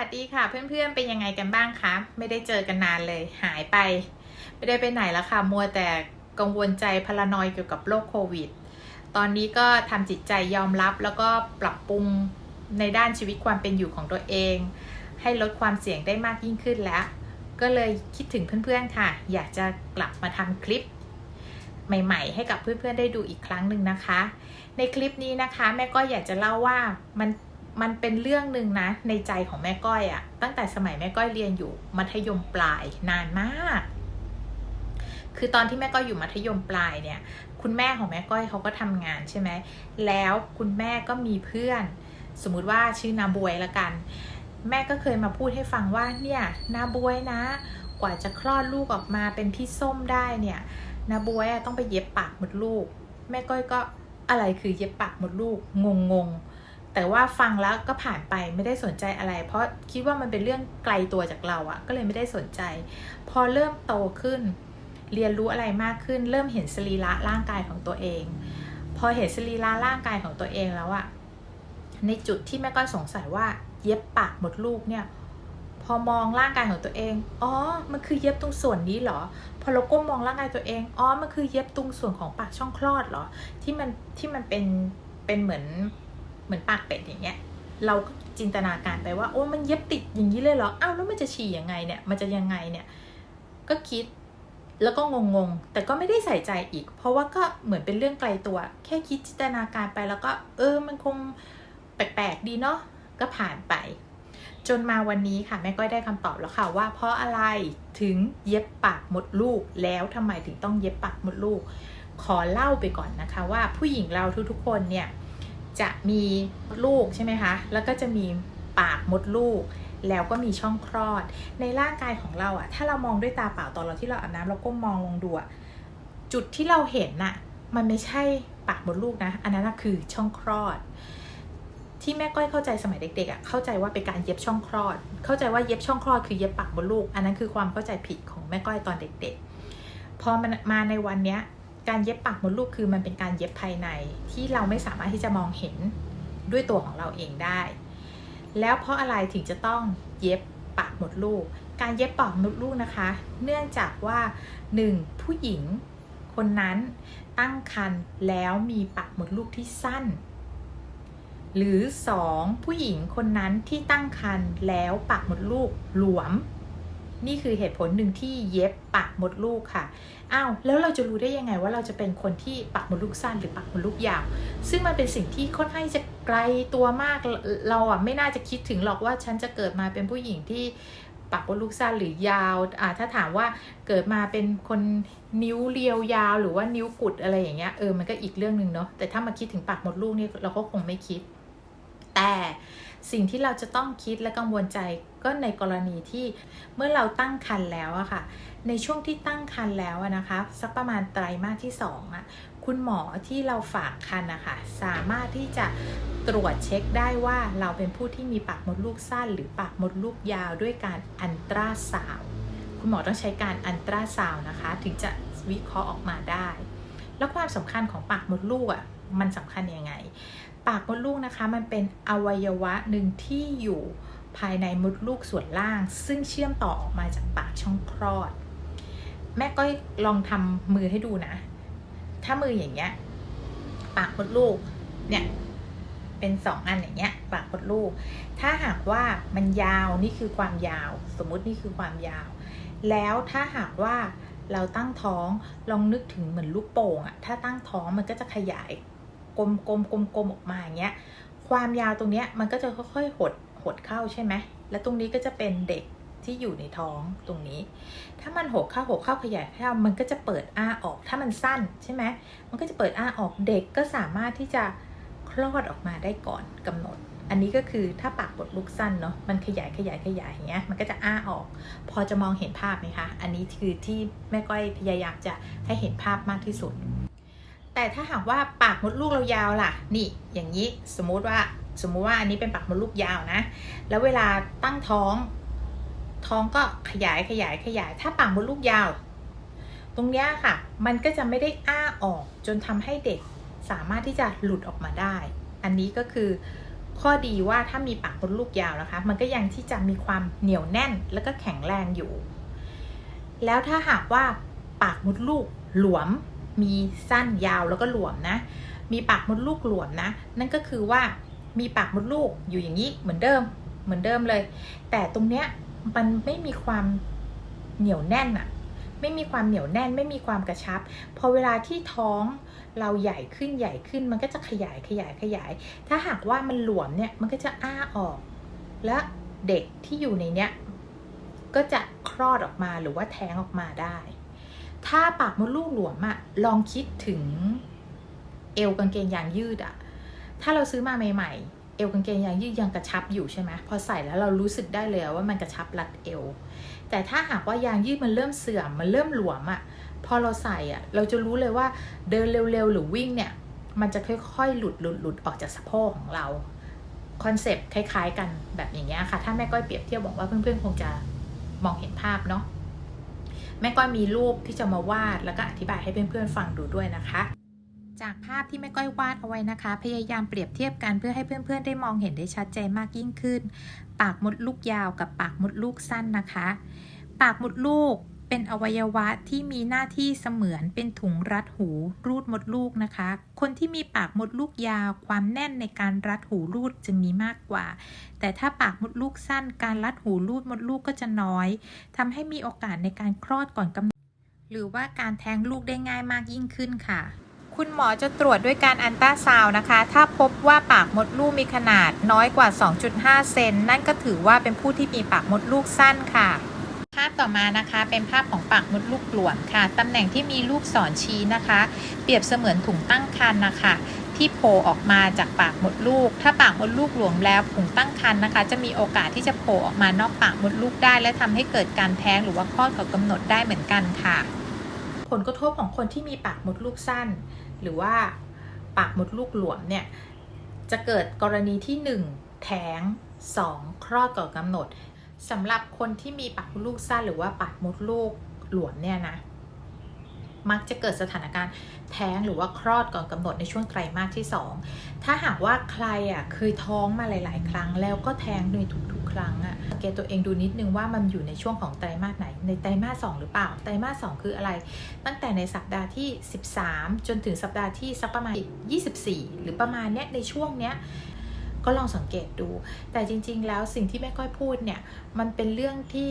สวัสดีค่ะเพื่อนๆเป็นยังไงกันบ้างคะไม่ได้เจอกันนานเลยหายไป ไม่ได้ไปไหนแล้วค่ะ มัวแต่กังวลใจพารานอยเกี่ยวกับโรคโควิด ตอนนี้ก็ทำจิตใจยอมรับแล้วก็ปรับปรุงในด้านชีวิตความเป็นอยู่ของตัวเอง ให้ลดความเสี่ยงได้มากยิ่งขึ้นแล้ว ก็เลยคิดถึงเพื่อนๆค่ะ อยากจะกลับมาทำคลิป ใหม่ ๆ ให้กับเพื่อนๆได้ดูอีกครั้งหนึ่งนะคะ ในคลิปนี้นะคะ แม่ก็อยากจะเล่าว่ามัน มันเป็นเรื่องหนึ่งนะ ในใจของแม่ก้อยอะตั้งแต่สมัยแม่ก้อยเรียนอยู่มัธยมปลายนานมาก คือตอนที่แม่ก้อยอยู่มัธยมปลายเนี่ย คุณแม่ของแม่ก้อยเขาก็ทำงานใช่ไหมแล้วคุณแม่ก็มีเพื่อน สมมุติว่าชื่อนาบวยละกัน แม่ก็เคยมาพูดให้ฟังว่าเนี่ยนาบวยนะ กว่าจะคลอดลูกออกมาเป็นพี่ส้มได้เนี่ยนาบวยต้องไปเย็บปากมดลูก แม่ก้อยก็อะไรคือเย็บปากมดลูกงงง แต่ว่าฟังแล้วก็ผ่านไปไม่ได้สนใจอะไร เพราะคิดว่ามันเป็นเรื่องไกลตัวจากเราอะก็เลยไม่ได้สนใจ พอเริ่มโตขึ้น เรียนรู้อะไรมากขึ้น เริ่มเห็นสรีระร่างกายของตัวเอง พอเห็นสรีระร่างกายของตัวเองแล้วอะในจุดที่แม่ก้อยสงสัยว่าเย็บปากหมดลูกเนี่ย พอมองร่างกายของตัวเอง อ๋อ มันคือเย็บตรงส่วนนี้เหรอ พอเราก้มมองร่างกายตัวเอง อ๋อ มันคือเย็บตรงส่วนของปากช่องคลอดเหรอ ที่มันที่มันเป็นเป็นเหมือน เหมือนปากเป็ดอย่างเงี้ยเราก็จินตนาการไปว่าโอ้มันเย็บติดอย่างนี้เลยเหรออ้าวแล้วมันจะฉี่ยังไงเนี่ยมันจะยังไงเนี่ยก็คิดแล้วก็งงๆ แต่ก็ไม่ได้ใส่ใจอีก เพราะว่าก็เหมือนเป็นเรื่องไกลตัว แค่คิดจินตนาการไปแล้วก็ เออ มันคงแปลกๆดีเนาะ ก็ผ่านไป จนมาวันนี้ค่ะ แม่ก้อยได้คำตอบแล้วค่ะว่า เพราะอะไรถึงเย็บปากมดลูก แล้วทำไมถึงต้องเย็บปากมดลูก ขอเล่าไปก่อนนะคะว่าผู้หญิงเราทุกๆคนเนี่ย จะมีลูกใช่ไหมคะ แล้วก็จะมีปากมดลูก แล้วก็มีช่องคลอด ในร่างกายของเราอะถ้าเรามองด้วยตาเปล่าตอนเราที่เราอาบน้ำเราก้มมองลงดูอะจุดที่เราเห็นน่ะ มันไม่ใช่ปากมดลูกนะ อันนั้นน่ะคือช่องคลอด ที่แม่ก้อยเข้าใจสมัยเด็กๆอะเข้าใจว่าเป็นการเย็บช่องคลอด เข้าใจว่าเย็บช่องคลอดคือเย็บปากมดลูก อันนั้นคือความเข้าใจผิดของแม่ก้อยตอนเด็ก ๆ พอมันมาในวันเนี้ย การเย็บปากมดลูกคือมันเป็นการเย็บภายในที่เราไม่สามารถที่จะมองเห็นด้วยตัวของเราเองได้ แล้วเพราะอะไรถึงจะต้องเย็บปากมดลูก การเย็บปากมดลูกนะคะ เนื่องจากว่าหนึ่งผู้หญิงคนนั้นตั้งครรภ์แล้วมีปากมดลูกที่สั้น หรือ 2. ผู้หญิงคนนั้นที่ตั้งครรภ์แล้วปากมดลูกหลวม นี่คือเหตุผลหนึ่งที่เย็บปากมดลูกค่ะ อ้าว แล้วเราจะรู้ได้ยังไงว่าเราจะเป็นคนที่ปากมดลูกสั้นหรือปากมดลูกยาว ซึ่งมันเป็นสิ่งที่ค่อนข้างจะไกลตัวมาก เราอะไม่น่าจะคิดถึงหรอกว่าฉันจะเกิดมาเป็นผู้หญิงที่ปากมดลูกสั้นหรือยาว อ่า ถ้าถามว่าเกิดมาเป็นคนนิ้วเรียวยาว หรือว่านิ้วกุดอะไรอย่างเงี้ย เออ มันก็อีกเรื่องหนึ่งเนาะ แต่ถ้ามาคิดถึงปากมดลูกนี่เราก็คงไม่คิด แต่ สิ่งที่เราจะต้องคิดและกังวลใจก็ในกรณีที่เมื่อเราตั้งครรภ์แล้วอะค่ะ ในช่วงที่ตั้งครรภ์แล้วนะคะสักประมาณไตรมาสที่2อะคุณหมอที่เราฝากครรภ์นะคะสามารถที่จะตรวจเช็คได้ว่าเราเป็นผู้ที่มีปากมดลูกสั้น หรือปากมดลูกยาวด้วยการอันตราซาวคุณหมอต้องใช้การอันตราซาวนะคะ ถึงจะวิเคราะห์ออกมาได้ แล้วความสำคัญของปากมดลูกอะ มันสำคัญยังไง ปากมดลูกนะคะ มันเป็นอวัยวะหนึ่งที่อยู่ภายในมดลูกส่วนล่าง ซึ่งเชื่อมต่อออกมาจากปากช่องคลอด แม่ก็ลองทำมือให้ดูนะ ถ้ามืออย่างเงี้ย ปากมดลูกเนี่ยเป็นสองอันอย่างเงี้ยปากมดลูก ถ้าหากว่ามันยาวนี่คือความยาว สมมุตินี่คือความยาว แล้วถ้าหากว่าเราตั้งท้องลองนึกถึงเหมือนลูกโป่งอะถ้าตั้งท้องมันก็จะขยาย กลมๆกลมๆออกมาอย่างเงี้ยความยาวตรงเนี้ยมันก็จะค่อยๆหดหดเข้าใช่ไหมแล้วตรงนี้ก็จะเป็นเด็กที่อยู่ในท้องตรงนี้ ถ้ามันหกเข้าหกเข้าขยายเข้ามันก็จะเปิดอ้าออก ถ้ามันสั้นใช่ไหมมันก็จะเปิดอ้าออกเด็กก็สามารถที่จะคลอดออกมาได้ก่อนกำหนด อันนี้ก็คือถ้าปากบดลูกสั้นเนาะมันขยายขยายขยายอย่างเงี้ยมันก็จะอ้าออก พอจะมองเห็นภาพไหมคะ อันนี้คือที่แม่ก้อยพยายามจะให้เห็นภาพมากที่สุด แต่ถ้าหากว่าปากมดลูกเรายาวล่ะ นี่อย่างนี้สมมุติว่าสมมุติว่าอันนี้เป็นปากมดลูกยาวนะ แล้วเวลาตั้งท้อง ท้องก็ขยายขยายขยาย ถ้าปากมดลูกยาว ตรงนี้ค่ะ มันก็จะไม่ได้อ้าออกจนทำให้เด็กสามารถที่จะหลุดออกมาได้ อันนี้ก็คือข้อดีว่าถ้ามีปากมดลูกยาวนะคะ มันก็ยังที่จะมีความเหนียวแน่นแล้วก็แข็งแรงอยู่ แล้วถ้าหากว่าปากมดลูกหลวม มีสั้นยาวแล้วก็หลวมนะ มีปากมดลูกหลวมนะ นั่นก็คือว่ามีปากมดลูกอยู่อย่างนี้เหมือนเดิมเหมือนเดิมเลย แต่ตรงเนี้ยมันไม่มีความเหนียวแน่นอะไม่มีความเหนียวแน่นไม่มีความกระชับ พอเวลาที่ท้องเราใหญ่ขึ้นใหญ่ขึ้น มันก็จะขยายขยายขยาย ถ้าหากว่ามันหลวมเนี่ยมันก็จะอ้าออก และเด็กที่อยู่ในเนี้ยก็จะคลอดออกมาหรือว่าแท้งออกมาได้ ถ้าปากมดลูกหลวมอะลองคิดถึงเอวกางเกงยางยืดอะถ้าเราซื้อมาใหม่ๆ เอวกางเกงยางยืดยังกระชับอยู่ใช่ไหมพอใส่แล้วเรารู้สึกได้เลยว่ามันกระชับรัดเอว แต่ถ้าหากว่ายางยืดมันเริ่มเสื่อมมันเริ่มหลวมอะพอเราใส่อะเราจะรู้เลยว่าเดินเร็วๆหรือวิ่งเนี่ย มันจะค่อยๆ หลุดหลุดหลุดออกจากสะโพกของเราคอนเซปต์คล้ายๆกันแบบอย่างเงี้ยค่ะ ถ้าแม่ก้อยเปรียบเทียบบอกว่าเพื่อนๆคงจะมองเห็นภาพเนาะ แม่ก้อยมีรูปที่จะมาวาด แล้วก็อธิบายให้เพื่อนๆฟังดูด้วยนะคะ จากภาพที่แม่ก้อยวาดเอาไว้นะคะ พยายามเปรียบเทียบกันเพื่อให้เพื่อนๆ ได้มองเห็นได้ชัดเจนมากยิ่งขึ้น ปากมดลูกยาวกับปากมดลูกสั้นนะคะ ปากมดลูก เป็นอวัยวะที่มีหน้าที่เสมือนเป็นถุงรัดหูรูดมดลูกนะคะ คนที่มีปากมดลูกยาว ความแน่นในการรัดหูรูดจะมีมากกว่า แต่ถ้าปากมดลูกสั้นการรัดหูรูดมดลูกก็จะน้อยทำให้มีโอกาสในการคลอดก่อนกำหนดหรือว่าการแท้งลูกได้ง่ายมากยิ่งขึ้นค่ะ คุณหมอจะตรวจด้วยการอันตราซาวนะคะ ถ้าพบว่าปากมดลูกมีขนาดน้อยกว่า 2.5 เซนนั่นก็ถือว่าเป็นผู้ที่มีปากมดลูกสั้นค่ะ ต่อมานะคะเป็นภาพของปากมดลูกหลวมค่ะตำแหน่งที่มีลูกศรชี้นะคะ เปรียบเสมือนถุงตั้งครรภ์นะคะที่โผล่ออกมาจากปากมดลูก ถ้าปากมดลูกหลวมแล้วถุงตั้งครรภ์นะคะ จะมีโอกาสที่จะโผล่ออกมานอกปากมดลูกได้ และทำให้เกิดการแท้งหรือว่าคลอดก่อนกำหนดได้เหมือนกันค่ะ ผลกระทบของคนที่มีปากมดลูกสั้น หรือว่าปากมดลูกหลวมเนี่ย จะเกิดกรณีที่ 1 แท้ง 2 คลอดก่อนกำหนด สำหรับคนที่มีปากมดลูกสั้นหรือว่าปากมดลูกหลวมเนี่ยนะ มักจะเกิดสถานการณ์แท้งหรือว่าคลอดก่อนกำหนดในช่วงไตรมาสที่ 2 ถ้าหากว่าใครอะเคยท้องมาหลาย ๆ ครั้ง แล้วก็แท้งในทุก ๆ ครั้งอะสังเกตตัวเองดูนิดนึงว่ามันอยู่ในช่วงของไตรมาสไหน ในไตรมาส2หรือเปล่า ไตรมาส2คืออะไร ตั้งแต่ในสัปดาห์ที่ 13 จนถึงสัปดาห์ที่สักประมาณ 24 หรือประมาณเนี้ยในช่วงเนี้ย ก็ลองสังเกตดู แต่จริง ๆ แล้วสิ่งที่แม่ก้อยพูดเนี่ย มันเป็นเรื่องที่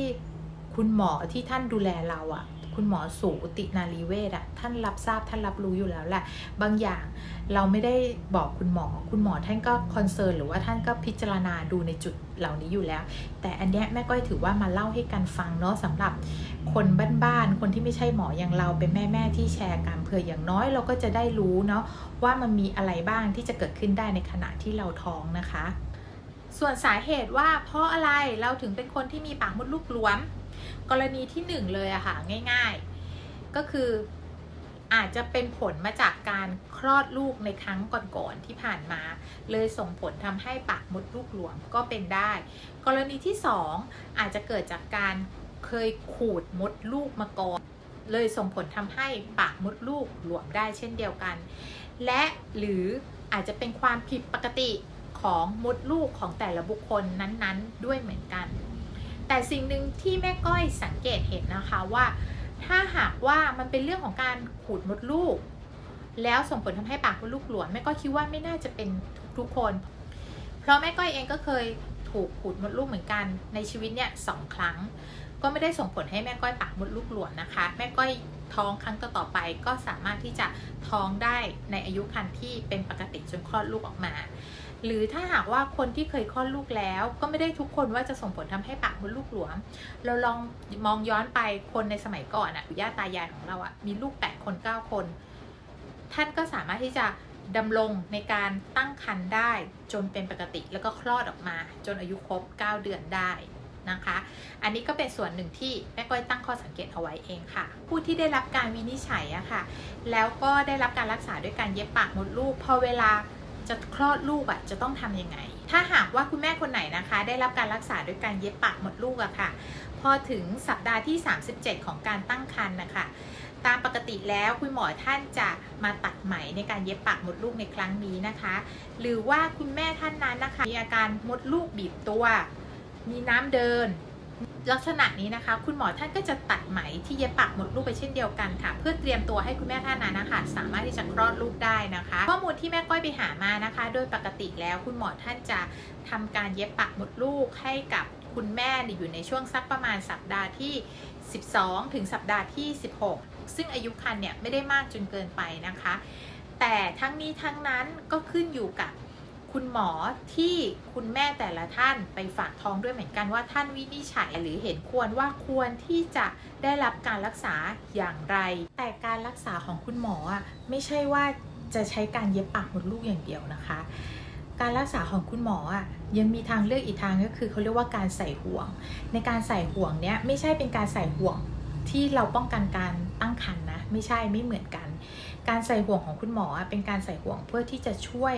คุณหมอที่ท่านดูแลเราอะ่ะ คุณหมอสูตินารีเวชอะท่านรับทราบท่านรับรู้อยู่แล้วแหละ บางอย่างเราไม่ได้บอกคุณหมอ คุณหมอท่านก็คอนเซิร์นหรือว่าท่านก็พิจารณาดูในจุดเหล่านี้อยู่แล้ว แต่อันเนี้ยแม่ก้อยถือว่ามาเล่าให้กันฟังเนาะสำหรับ คนบ้านๆ คนที่ไม่ใช่หมออย่างเราเป็นแม่ ๆ ที่แชร์กันเผื่ออย่างน้อยเราก็จะได้รู้เนาะว่ามันมีอะไรบ้างที่จะเกิดขึ้นได้ในขณะที่เราท้องนะคะ ส่วนสาเหตุว่าเพราะอะไรเราถึงเป็นคนที่มีปากมดลูกหลวม กรณีที่หนึ่งเลยอะค่ะง่าย ๆ ก็คืออาจจะเป็นผลมาจากการคลอดลูกในครั้งก่อนๆที่ผ่านมา เลยส่งผลทำให้ปากมดลูกหลวมก็เป็นได้ กรณีที่สองอาจจะเกิดจากการ เคยขูดมดลูกมาก่อน เลยส่งผลทำให้ปากมดลูกหลวมได้เช่นเดียวกัน และหรืออาจจะเป็นความผิดปกติของมดลูกของแต่ละบุคคลนั้นๆ ด้วยเหมือนกัน แต่สิ่งหนึ่งที่แม่ก้อยสังเกตเห็นนะคะว่า ถ้าหากว่ามันเป็นเรื่องของการขูดมดลูก แล้วส่งผลทำให้ปากมดลูกหลวมแม่ก็คิดว่าไม่น่าจะเป็นทุกๆคน เพราะแม่ก้อยเองก็เคยถูกขูดมดลูกเหมือนกันในชีวิตเนี่ยสองครั้ง ก็ไม่ได้ส่งผลให้แม่ก้อยปากมดลูกหลวมนะคะ แม่ก้อยท้องครั้งต่อๆไปก็สามารถที่จะท้องได้ในอายุครรภ์ที่เป็นปกติจนคลอดลูกออกมา หรือถ้าหากว่าคนที่เคยคลอดลูกแล้ว ก็ไม่ได้ทุกคนว่าจะส่งผลทำให้ปากมดลูกหลวม เราลองมองย้อนไปคนในสมัยก่อนอะปู่ย่าตายายของเราอะมีลูกแปดคนเก้าคน ท่านก็สามารถที่จะดำรงในการตั้งครรภ์ได้จนเป็นปกติแล้วก็คลอดออกมา จนอายุครบ 9 เดือนได้ นะคะ อันนี้ก็เป็นส่วนหนึ่งที่แม่ก้อยตั้งข้อสังเกตเอาไว้เองค่ะ ผู้ที่ได้รับการวินิจฉัยอะค่ะ แล้วก็ได้รับการรักษาด้วยการเย็บปากมดลูกพอเวลาจะคลอดลูกอะจะต้องทำยังไง ถ้าหากว่าคุณแม่คนไหนนะคะ ได้รับการรักษาด้วยการเย็บปากมดลูกอะค่ะ พอถึงสัปดาห์ที่ 37 ของการตั้งครรภ์นะคะตามปกติแล้วคุณหมอท่านจะมาตัดไหมในการเย็บปากมดลูกในครั้งนี้นะคะ หรือว่าคุณแม่ท่านนั้นนะคะ มีอาการมดลูกบีบตัว มีน้ำเดิน ลักษณะนี้นะคะ คุณหมอท่านก็จะตัดไหมที่เย็บปากหมดลูกไปเช่นเดียวกันค่ะ เพื่อเตรียมตัวให้คุณแม่ท่านนั้นนะคะสามารถที่จะคลอดลูกได้นะคะ ข้อมูลที่แม่ก้อยไปหามานะคะ โดยปกติแล้วคุณหมอท่านจะทำการเย็บปากหมดลูกให้กับคุณแม่อยู่ในช่วงสักประมาณสัปดาห์ที่ 12 ถึงสัปดาห์ที่ 16 ซึ่งอายุครรภ์เนี่ยไม่ได้มากจนเกินไปนะคะ แต่ทั้งนี้ทั้งนั้นก็ขึ้นอยู่กับ คุณหมอที่คุณแม่แต่ละท่านไปฝากท้องด้วยเหมือนกันว่าท่านวินิจฉัยหรือเห็นควรว่าควรที่จะได้รับการรักษาอย่างไร แต่การรักษาของคุณหมออะไม่ใช่ว่าจะใช้การเย็บปากมดลูกอย่างเดียวนะคะ การรักษาของคุณหมออะยังมีทางเลือกอีกทางก็คือเขาเรียกว่าการใส่ห่วง ในการใส่ห่วงเนี้ยไม่ใช่เป็นการใส่ห่วงที่เราป้องกันการตั้งครรภ์นะไม่ใช่ไม่เหมือนกัน การใส่ห่วงของคุณหมอเป็นการใส่ห่วงเพื่อที่จะช่วย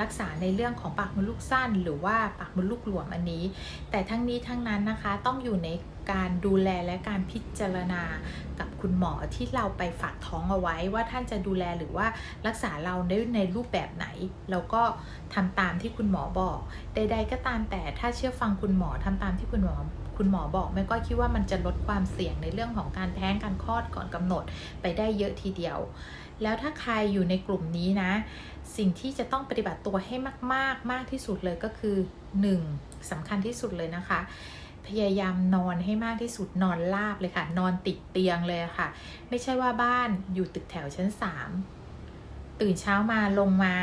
รักษาในเรื่องของปากมดลูกสั้น หรือว่าปากมดลูกหลวมอันนี้ แต่ทั้งนี้ทั้งนั้นนะคะต้องอยู่ในการดูแลและการพิจารณากับคุณหมอที่เราไปฝากท้องเอาไว้ว่าท่านจะดูแลหรือว่ารักษาเราในในรูปแบบไหน แล้วก็ทำตามที่คุณหมอบอก ใด ๆ ก็ตามแต่ถ้าเชื่อฟังคุณหมอทำตามที่คุณหมอ คุณหมอบอกแม่ก็คิดว่ามันจะลดความเสี่ยงในเรื่องของการแท้งการคลอดก่อนกำหนดไปได้เยอะทีเดียว แล้วถ้าใครอยู่ในกลุ่มนี้นะ สิ่งที่จะต้องปฏิบัติตัวให้มาก ๆ มากที่สุดเลยก็คือ 1. สำคัญที่สุดเลยนะคะ พยายามนอนให้มากที่สุดนอนราบเลยค่ะ นอนติดเตียงเลยค่ะ ไม่ใช่ว่าบ้านอยู่ตึกแถวชั้น 3 ตื่นเช้ามาลงมา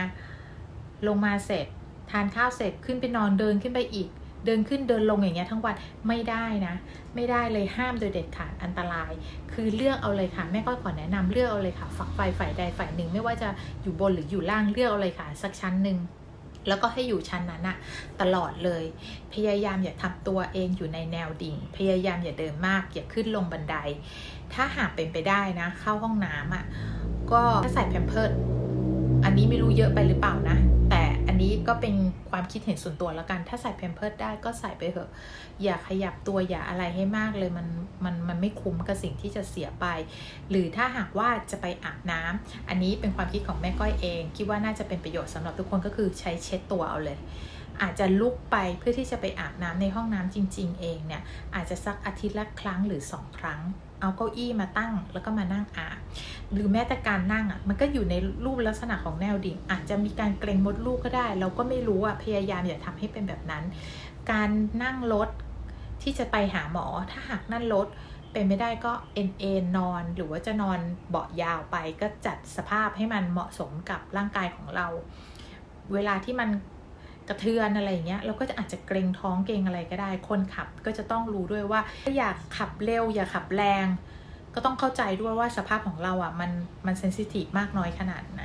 ลงมาเสร็จทานข้าวเสร็จขึ้นไปนอนเดินขึ้นไปอีก เดินขึ้นเดินลงอย่างเงี้ยทั้งวันไม่ได้นะ ไม่ได้เลยห้ามโดยเด็ดขาดอันตราย คือเลือกเอาเลยค่ะแม่ก็ขอแนะนำเลือกเอาเลยค่ะ ฝักไฟฝ่ายใดฝ่ายหนึ่ง ไม่ว่าจะอยู่บนหรืออยู่ล่างเลือกเอาเลยค่ะ สักชั้นหนึ่งแล้วก็ให้อยู่ชั้นนั้นอะตลอดเลย พยายามอย่าทำตัวเองอยู่ในแนวดิ่ง พยายามอย่าเดินมาก อย่าขึ้นลงบันได ถ้าหากเป็นไปได้นะ เข้าห้องน้ำอะก็ถ้าใส่แพมเพิร์ดอันนี้ไม่รู้เยอะไปหรือเปล่านะ นี้ก็เป็นความคิดเห็นส่วนตัวแล้วกัน ถ้าใส่แพมเพิร์ดได้ก็ใส่ไปเถอะ อย่าขยับตัวอย่าอะไรให้มากเลยมันมันมันไม่คุ้มกับสิ่งที่จะเสียไป หรือถ้าหากว่าจะไปอาบน้ำอันนี้เป็นความคิดของแม่ก้อยเอง คิดว่าน่าจะเป็นประโยชน์สำหรับทุกคนก็คือใช้เช็ดตัวเอาเลยอาจจะลุกไปเพื่อที่จะไปอาบน้ำในห้องน้ำจริง ๆ เองเนี่ยอาจจะสักอาทิตย์ละครั้งหรือสองครั้ง เอาเก้าอี้มาตั้งแล้วก็มานั่งอ่าบหรือแม้แต่การนั่งอะมันก็อยู่ในรูปลักษณะของแนวดิ่ง อาจจะมีการเกรงมดลูกก็ได้ เราก็ไม่รู้อะพยายามอย่าทำให้เป็นแบบนั้น การนั่งรถที่จะไปหาหมอถ้าหากนั่งรถเป็นไม่ได้ก็เอ็นเอนนอน หรือว่าจะนอนเบาะยาวไปก็จัดสภาพให้มันเหมาะสมกับร่างกายของเรา เวลาที่มัน กระเทือนอะไรอย่างเงี้ยเราก็จะอาจจะเกรงท้องเกรงอะไรก็ได้ คนขับก็จะต้องรู้ด้วยว่าถ้าอยากขับเร็ว อย่าขับแรง ก็ต้องเข้าใจด้วยว่าสภาพของเราอะมันมันเซนซิทีฟมากน้อยขนาดไหน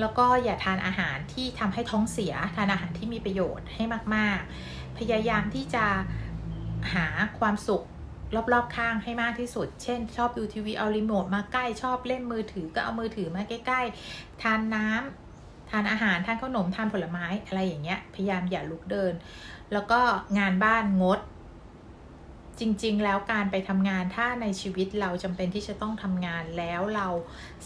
แล้วก็อย่าทานอาหารที่ทำให้ท้องเสีย ทานอาหารที่มีประโยชน์ให้มาก ๆ พยายามที่จะหาความสุขรอบๆข้างให้มากที่สุด เช่น ชอบดูทีวีเอารีโมทมาใกล้ ชอบเล่นมือถือก็เอามือถือมาใกล้ ๆ ทานน้ำ ทานอาหารทานขนมทานผลไม้อะไรอย่างเงี้ย พยายามอย่าลุกเดิน แล้วก็งานบ้านงด จริงๆ แล้วการไปทำงานถ้าในชีวิตเราจำเป็นที่จะต้องทำงานแล้วเรา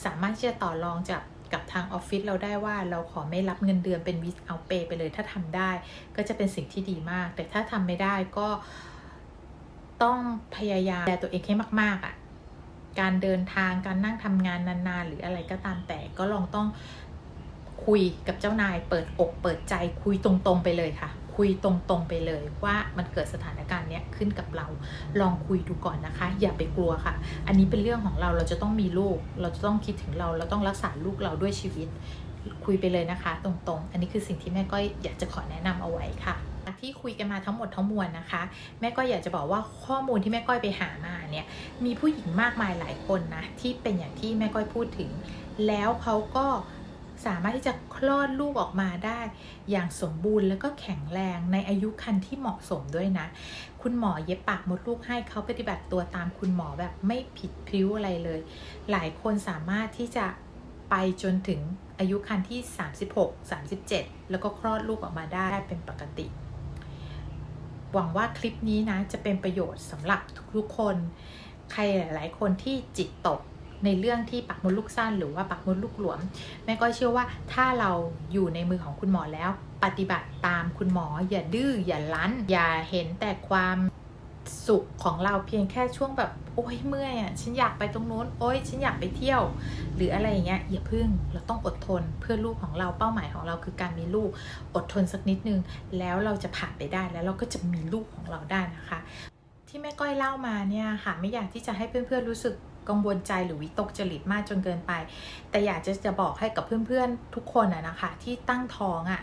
สามารถที่จะต่อรองจากกับทางออฟฟิศเราได้ว่าเราขอไม่รับเงินเดือนเป็นวิสเอาเปไปเลยถ้าทำได้ ก็จะเป็นสิ่งที่ดีมาก แต่ถ้าทำไม่ได้ก็ต้องพยายามดูแลตัวเองให้มาก ๆอะ่ะการเดินทางการนั่งทำงานนานๆ หรืออะไรก็ตามแต่ก็ลองต้อง คุยกับเจ้านายเปิดอกเปิดใจคุยตรงๆไปเลยค่ะ คุยตรงๆไปเลยว่ามันเกิดสถานการณ์เนี้ยขึ้นกับเรา ลองคุยดูก่อนนะคะ อย่าไปกลัวค่ะ อันนี้เป็นเรื่องของเราเราจะต้องมีลูก เราจะต้องคิดถึงเราเราต้องรักษาลูกเราด้วยชีวิต คุยไปเลยนะคะ ตรงๆ อันนี้คือสิ่งที่แม่ก็อยากจะขอแนะนำเอาไว้ค่ะที่คุยกันมาทั้งหมดทั้งมวลนะคะ แม่ก็อยากจะบอกว่าข้อมูลที่แม่ก้อยไปหามาเนี่ยมีผู้หญิงมากมายหลายคนนะที่เป็นอย่างที่แม่ก้อยพูดถึง แล้วเขาก็ สามารถที่จะคลอดลูกออกมาได้ อย่างสมบูรณ์แล้วก็แข็งแรงในอายุครรภ์ที่เหมาะสมด้วยนะ คุณหมอเย็บปากมดลูกให้เขาปฏิบัติตัวตามคุณหมอแบบไม่ผิดพลิ้วอะไรเลย หลายคนสามารถที่จะไปจนถึงอายุครรภ์ที่ 36 37 แล้วก็คลอดลูกออกมาได้เป็นปกติ หวังว่าคลิปนี้นะจะเป็นประโยชน์สำหรับทุกๆคน ใครหลาย ๆ คนที่จิตตก ในเรื่องที่ปักมดลูกสั้น หรือว่าปักมดลูกหลวม แม่ก็เชื่อว่าถ้าเราอยู่ในมือของคุณหมอแล้ว ปฏิบัติตามคุณหมอ อย่าดื้ออย่ารั้น อย่าเห็นแต่ความสุขของเราเพียงแค่ช่วงแบบโอ้ยเมื่อยอะฉันอยากไปตรงโน้นโอ้ยฉันอยากไปเที่ยว หรืออะไรอย่างเงี้ยอย่าพึ่งเราต้องอดทนเพื่อลูกของเราเป้าหมายของเราคือการมีลูกอดทนสักนิดนึง แล้วเราจะผ่านไปได้แล้วเราก็จะมีลูกของเราได้นะคะ ที่แม่ก้อยเล่ามาเนี่ยค่ะ ไม่อยากที่จะให้เพื่อนๆรู้สึก กังวลใจหรือวิตกจริตมากจนเกินไป แต่อยากจะจะบอกให้กับเพื่อนๆทุกคนอะนะคะ ที่ตั้งท้องอะ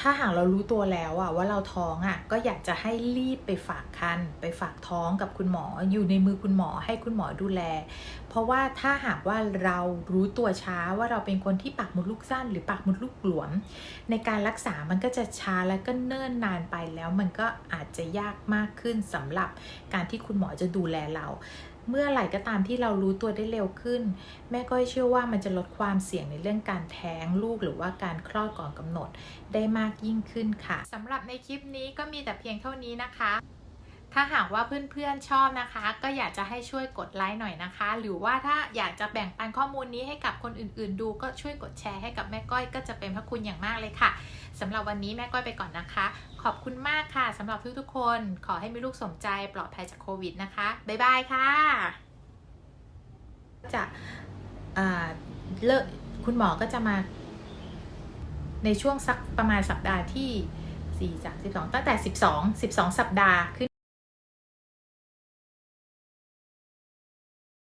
ถ้าหากเรารู้ตัวแล้วอะว่าเราท้องอะก็อยากจะให้รีบไปฝากคันไปฝากท้องกับคุณหมอ อยู่ในมือคุณหมอให้คุณหมอดูแล เพราะว่าถ้าหากว่าเรารู้ตัวช้าว่าเราเป็นคนที่ปากมดลูกสั้น หรือปากมดลูกหลวม ในการรักษามันก็จะช้าและก็เนิ่นนานไปแล้วมันก็อาจจะยากมากขึ้นสำหรับการที่คุณหมอจะดูแลเรา เมื่อไหร่ก็ตามที่เรารู้ตัวได้เร็วขึ้น แม่ก็เชื่อว่ามันจะลดความเสี่ยงในเรื่องการแท้งลูกหรือว่าการคลอดก่อนกำหนดได้มากยิ่งขึ้นค่ะสำหรับในคลิปนี้ก็มีแต่เพียงเท่านี้นะคะ ถ้าหากว่าเพื่อนๆชอบนะคะ ก็อยากจะให้ช่วยกดไลค์หน่อยนะคะ หรือว่าถ้าอยากจะแบ่งปันข้อมูลนี้ให้กับคนอื่นๆ ดูก็ช่วยกดแชร์ให้กับแม่ก้อยก็จะเป็นพระคุณอย่างมากเลยค่ะสำหรับวันนี้แม่ก้อยไปก่อนนะคะ ขอบคุณมากค่ะสำหรับทุกๆคน ขอให้มีลูกสมใจปลอดภัยจากโควิดนะคะบ๊ายบายค่ะ จะเลิกคุณหมอก็จะมา ในช่วงสักประมาณสัปดาห์ที่4จาก12 ตั้งแต่ 12 12 สัปดาห์ขึ้น